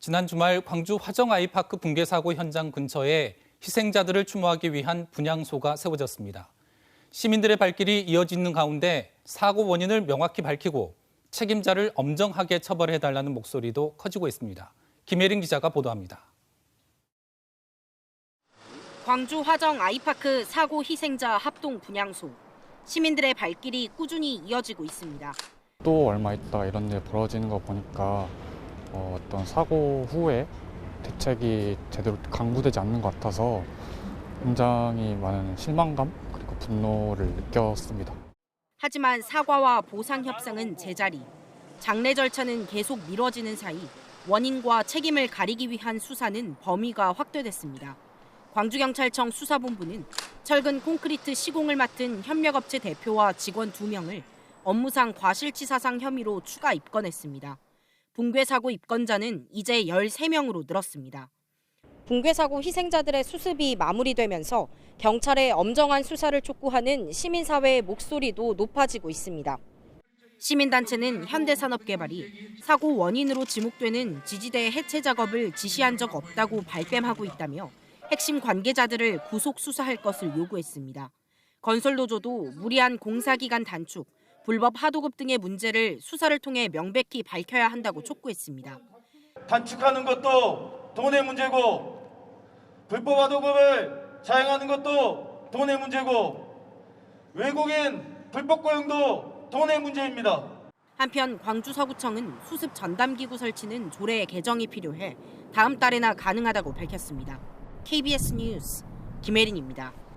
지난 주말 광주 화정 아이파크 붕괴 사고 현장 근처에 희생자들을 추모하기 위한 분향소가 세워졌습니다. 시민들의 발길이 이어지는 가운데 사고 원인을 명확히 밝히고 책임자를 엄정하게 처벌해달라는 목소리도 커지고 있습니다. 김혜린 기자가 보도합니다. 광주 화정 아이파크 사고 희생자 합동 분향소. 시민들의 발길이 꾸준히 이어지고 있습니다. 또 얼마 있다가 이런 일 벌어지는 거 보니까 어, 어떤 사고 후에 대책이 제대로 강구되지 않는 것 같아서 굉장히 많은 실망감 그리고 분노를 느꼈습니다. 하지만 사과와 보상 협상은 제자리. 장례 절차는 계속 미뤄지는 사이 원인과 책임을 가리기 위한 수사는 범위가 확대됐습니다. 광주경찰청 수사본부는 철근 콘크리트 시공을 맡은 협력업체 대표와 직원 2명을 업무상 과실치사상 혐의로 추가 입건했습니다. 붕괴 사고 입건자는 이제 13명으로 늘었습니다. 붕괴 사고 희생자들의 수습이 마무리되면서 경찰의 엄정한 수사를 촉구하는 시민사회의 목소리도 높아지고 있습니다. 시민단체는 현대산업개발이 사고 원인으로 지목되는 지지대 해체 작업을 지시한 적 없다고 발뺌하고 있다며 핵심 관계자들을 구속 수사할 것을 요구했습니다. 건설노조도 무리한 공사기간 단축, 불법 하도급 등의 문제를 수사를 통해 명백히 밝혀야 한다고 촉구했습니다. 단축하는 것도 돈의 문제고 불법 하도급을 자행하는 것도 돈의 문제고 외국인 불법 고용도 돈의 문제입니다. 한편 광주 서구청은 수습 전담 기구 설치는 조례 개정이 필요해 다음 달에나 가능하다고 밝혔습니다. KBS 뉴스 김혜린입니다.